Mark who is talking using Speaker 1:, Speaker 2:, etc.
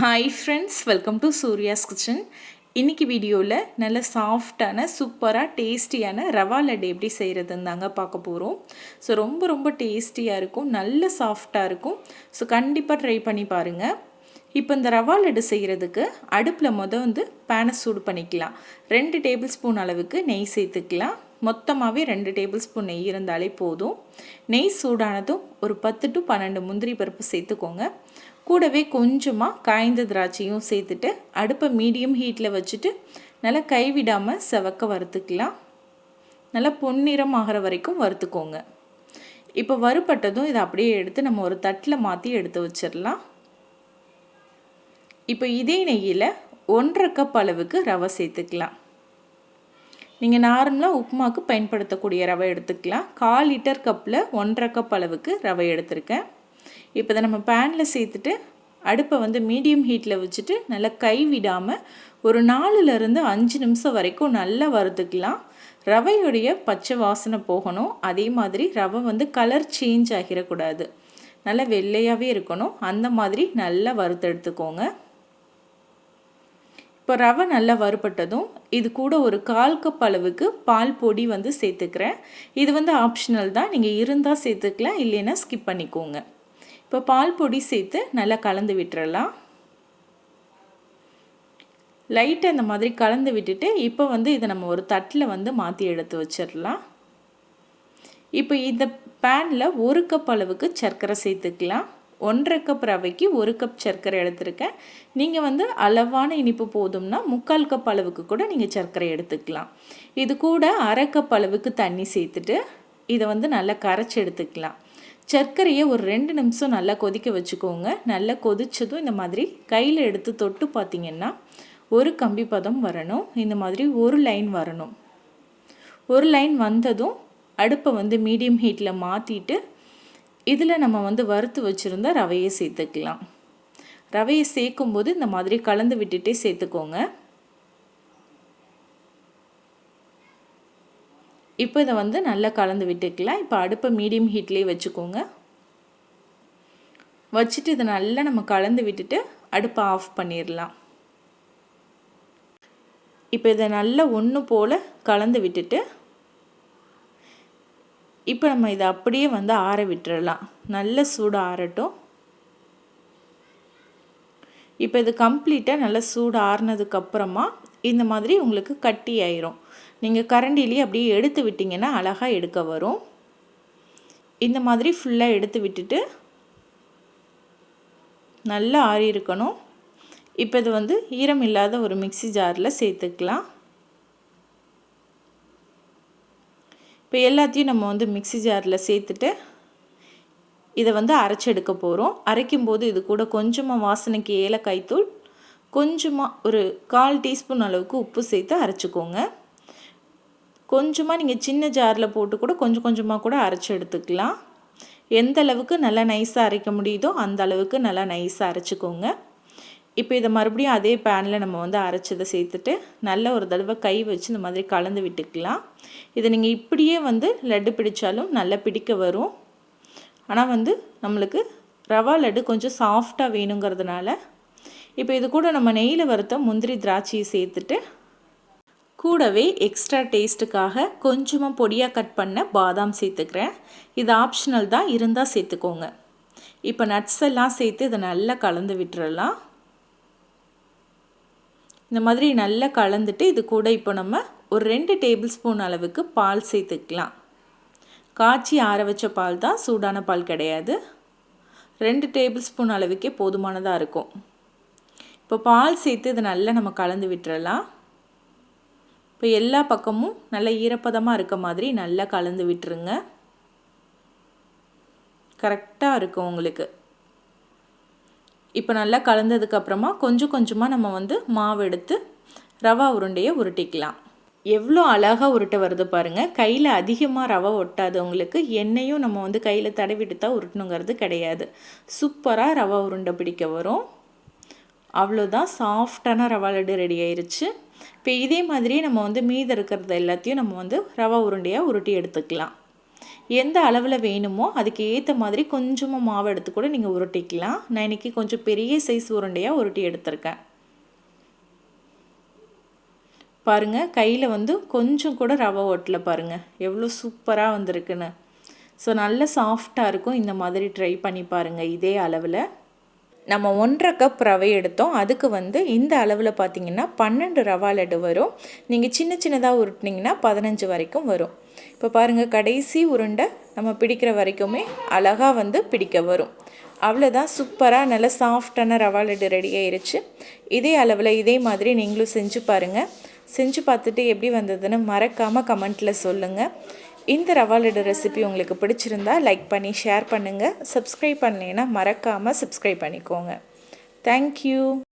Speaker 1: Hi friends welcome to Surya's kitchen இன்றைக்கி வீடியோவில் நல்ல சாஃப்டான சூப்பராக டேஸ்டியான ரவா லட்டு எப்படி செய்கிறதுன்னு தாங்க பார்க்க போகிறோம் ஸோ ரொம்ப ரொம்ப டேஸ்டியாக இருக்கும் நல்ல சாஃப்டாக இருக்கும். ஸோ கண்டிப்பாக ட்ரை பண்ணி பாருங்கள் இப்போ இந்த ரவா லட்டு செய்கிறதுக்கு அடுப்பில் மொதல் வந்து பேனை சூடு பண்ணிக்கலாம். ரெண்டு டேபிள் ஸ்பூன் அளவுக்கு நெய் சேர்த்துக்கலாம். மொத்தமாகவே ரெண்டு டேபிள் ஸ்பூன் நெய் இருந்தாலே போதும். நெய் சூடானதும் ஒரு பத்து டு பன்னெண்டு முந்திரி பருப்பு சேர்த்துக்கோங்க. கூடவே கொஞ்சமாக காய்ந்த திராட்சையும் சேர்த்துட்டு அடுப்பை மீடியம் ஹீட்டில் வச்சுட்டு நல்லா கைவிடாமல் செவக்க வறுத்துக்கலாம். நல்லா பொன்னிறம் ஆகிற வரைக்கும் வறுத்துக்கோங்க. இப்போ வறுப்பட்டதும் இதை அப்படியே எடுத்து நம்ம ஒரு தட்டில் மாற்றி எடுத்து வச்சிடலாம். இப்போ இதே நெய்யில் ஒன்றரை கப் அளவுக்கு ரவை சேர்த்துக்கலாம். நீங்கள் நார்மலாக உப்புமாவுக்கு பயன்படுத்தக்கூடிய ரவை எடுத்துக்கலாம். கால் லிட்டர் கப்பில் ஒன்றரை கப் அளவுக்கு ரவை எடுத்திருக்கேன். இப்போ இதை நம்ம பேனில் சேர்த்துட்டு அடுப்பை வந்து மீடியம் ஹீட்டில் வச்சுட்டு நல்லா கை விடாமல் ஒரு நாலுலேருந்து அஞ்சு நிமிஷம் வரைக்கும் நல்லா வறுத்துக்கலாம். ரவையுடைய பச்சை வாசனை போகணும். அதே மாதிரி ரவை வந்து கலர் சேஞ்ச் ஆகிடக்கூடாது நல்லா வெள்ளையாகவே இருக்கணும். அந்த மாதிரி நல்லா வறுத்து எடுத்துக்கோங்க. இப்போ ரவை நல்லா வறுபட்டதும் இது கூட ஒரு கால் கப் அளவுக்கு பால் பொடி வந்து சேர்த்துக்கிறேன். இது வந்து ஆப்ஷனல் தான். நீங்கள் இருந்தால் சேர்த்துக்கலாம். இல்லைன்னா ஸ்கிப் பண்ணிக்கோங்க. இப்போ பால் பொடி சேர்த்து நல்லா கலந்து விட்டுறலாம். லைட்டாக இந்த மாதிரி கலந்து விட்டுட்டு இப்போ வந்து இதை நம்ம ஒரு தட்டில் வந்து மாற்றி எடுத்து வச்சிடலாம். இப்போ இந்த பேனில் ஒரு கப் அளவுக்கு சர்க்கரை சேர்த்துக்கலாம். ஒன்றரை கப் ரவைக்கு ஒரு கப் சர்க்கரை எடுத்திருக்கேன். நீங்கள் வந்து அளவான இனிப்பு போதும்னா முக்கால் கப் அளவுக்கு கூட நீங்கள் சர்க்கரை எடுத்துக்கலாம். இது கூட அரை கப் அளவுக்கு தண்ணி சேர்த்துட்டு இதை வந்து நல்லா கரைச்சி எடுத்துக்கலாம். சர்க்கரையை ஒரு ரெண்டு நிமிஷம் நல்லா கொதிக்க வச்சுக்கோங்க. நல்லா கொதித்ததும் இந்த மாதிரி கையில் எடுத்து தொட்டு பார்த்திங்கன்னா ஒரு கம்பி பதம் வரணும். இந்த மாதிரி ஒரு லைன் வரணும். ஒரு லைன் வந்ததும் அடுப்பை வந்து மீடியம் ஹீட்டில் மாற்றிட்டு இதில் நம்ம வந்து வறுத்து வச்சுருந்தா ரவையை சேர்த்துக்கலாம். ரவையை சேர்க்கும்போது இந்த மாதிரி கலந்து விட்டுட்டே சேர்த்துக்கோங்க. இப்போ இதை வந்து நல்லா கலந்து விட்டுக்கலாம். இப்போ அடுப்பை மீடியம் ஹீட்லேயே வச்சுக்கோங்க. வச்சுட்டு இதை நல்லா நம்ம கலந்து விட்டுட்டு அடுப்பை ஆஃப் பண்ணிடலாம். இப்போ இதை நல்லா ஒன்று போல் கலந்து விட்டுட்டு இப்போ நம்ம இதை அப்படியே வந்து ஆற விட்டுறலாம். நல்ல சூடு ஆறட்டும். இப்போ இது கம்ப்ளீட்டாக நல்லா சூடு ஆறுனதுக்கப்புறமா இந்த மாதிரி உங்களுக்கு கட்டி ஆயிரும். நீங்கள் கரண்டிலேயே அப்படியே எடுத்து விட்டிங்கன்னா அழகாக எடுக்க வரும். இந்த மாதிரி ஃபுல்லாக எடுத்து விட்டுட்டு நல்லா ஆறி இருக்கணும். இப்போ இது வந்து ஈரம் இல்லாத ஒரு மிக்சி ஜாரில் சேர்த்துக்கலாம். இப்போ எல்லாத்தையும் நம்ம வந்து மிக்சி ஜாரில் சேர்த்துட்டு இதை வந்து அரைச்செடுக்க போகிறோம் அரைக்கும்போது இது கூட கொஞ்சமாக வாசனைக்கு ஏலக்காய் தூள் கொஞ்சமாக ஒரு கால் டீஸ்பூன் அளவுக்கு உப்பு சேர்த்து அரைச்சிக்கோங்க. கொஞ்சமாக நீங்கள் சின்ன ஜாரில் போட்டு கூட கொஞ்சம் கொஞ்சமாக கூட அரைச்சி எடுத்துக்கலாம். எந்த அளவுக்கு நல்லா நைஸாக அரைக்க முடியுதோ அந்த அளவுக்கு நல்லா நைஸாக அரைச்சிக்கோங்க. இப்போ இதை மறுபடியும் அதே பேனில் நம்ம வந்து அரைச்சதை சேர்த்துட்டு நல்ல ஒரு தடவை கை வச்சு இந்த மாதிரி கலந்து விட்டுக்கலாம். இதை நீங்கள் இப்படியே வந்து லட்டு பிடிச்சாலும் நல்லா பிடிக்க வரும். ஆனால் வந்து நம்மளுக்கு ரவா லட்டு கொஞ்சம் சாஃப்டாக வேணுங்கிறதுனால இப்போ இது கூட நம்ம நெய்யில் வறுத்த முந்திரி திராட்சையை சேர்த்துட்டு கூடவே எக்ஸ்ட்ரா டேஸ்ட்டுக்காக கொஞ்சமாக பொடியாக கட் பண்ண பாதாம் சேர்த்துக்கிறேன். இது ஆப்ஷனல் தான் இருந்தால் சேர்த்துக்கோங்க. இப்போ நட்ஸ் எல்லாம் சேர்த்து இதை நல்லா கலந்து விட்டுறலாம். இந்த மாதிரி நல்லா கலந்துட்டு இது கூட இப்போ நம்ம ஒரு ரெண்டு டேபிள் ஸ்பூன் அளவுக்கு பால் சேர்த்துக்கலாம். காய்ச்சி ஆற வச்ச பால் தான் சூடான பால் கிடையாது. ரெண்டு டேபிள் ஸ்பூன் அளவுக்கே போதுமானதாக இருக்கும். இப்போ பால் சேர்த்து இதை நல்லா நம்ம கலந்து விட்டுறலாம். இப்போ எல்லா பக்கமும் நல்ல ஈரப்பதமாக இருக்க மாதிரி நல்லா கலந்து விட்டுருங்க. கரெக்டாக இருக்கும் உங்களுக்கு. இப்போ நல்லா கலந்ததுக்கப்புறமா கொஞ்சம் கொஞ்சமாக நம்ம வந்து மாவு எடுத்து ரவா உருண்டையை உருட்டிக்கலாம். எவ்வளோ அழகாக உருட்ட வருது பாருங்கள் கையில் அதிகமாக ரவை ஒட்டாதவங்களுக்கு எண்ணெயும் நம்ம வந்து கையில் தடவிட்டு தான் உருட்டணுங்கிறது கிடையாது. சூப்பராக ரவா உருண்டை பிடிக்க வரும். அவ்வளோதான் சாஃப்டான ரவா லட்டு ரெடி ஆயிடுச்சு இப்போ இதே மாதிரி நம்ம வந்து மீதம் இருக்கிறது எல்லாத்தையும் நம்ம வந்து ரவா உருண்டையாக உருட்டி எடுத்துக்கலாம். எந்த அளவில் வேணுமோ அதுக்கு ஏற்ற மாதிரி கொஞ்சமாக மாவு எடுத்து கூட நீங்கள் உருட்டிக்கலாம். நான் இன்றைக்கி கொஞ்சம் பெரிய சைஸ் உருண்டையாக உருட்டி எடுத்திருக்கேன். பாருங்கள் கையில் வந்து கொஞ்சம் கூட ரவை ஓட்டலை பாருங்கள் எவ்வளோ சூப்பராக வந்திருக்குன்னு. ஸோ நல்ல சாஃப்டாக இருக்கும். இந்த மாதிரி ட்ரை பண்ணி பாருங்கள் இதே அளவில். நம்ம ஒன்றரை கப் ரவை எடுத்தோம். அதுக்கு வந்து இந்த அளவில் பார்த்தீங்கன்னா பன்னெண்டு ரவா லட்டு வரும். நீங்கள் சின்ன சின்னதாக உருட்டினீங்கன்னா பதினஞ்சு வரைக்கும் வரும். இப்போ பாருங்கள் கடைசி உருண்டை நம்ம பிடிக்கிற வரைக்குமே அழகாக வந்து பிடிக்க வரும். அவ்வளோதான் சூப்பராக நல்ல சாஃப்டான ரவா லட்டு ரெடி ஆயிடுச்சு இதே அளவில் இதே மாதிரி நீங்களும் செஞ்சு பாருங்கள் செஞ்சு பார்த்துட்டு எப்படி வந்ததுன்னு மறக்காமல் கமெண்ட்டில் சொல்லுங்கள் இந்த ரவா லட்டு ரெசிபி உங்களுக்கு பிடிச்சிருந்தா லைக் பண்ணி ஷேர் பண்ணுங்கள் சப்ஸ்கிரைப் பண்ணலைன்னா மறக்காமல் சப்ஸ்கிரைப் பண்ணிக்கோங்க. தேங்க்யூ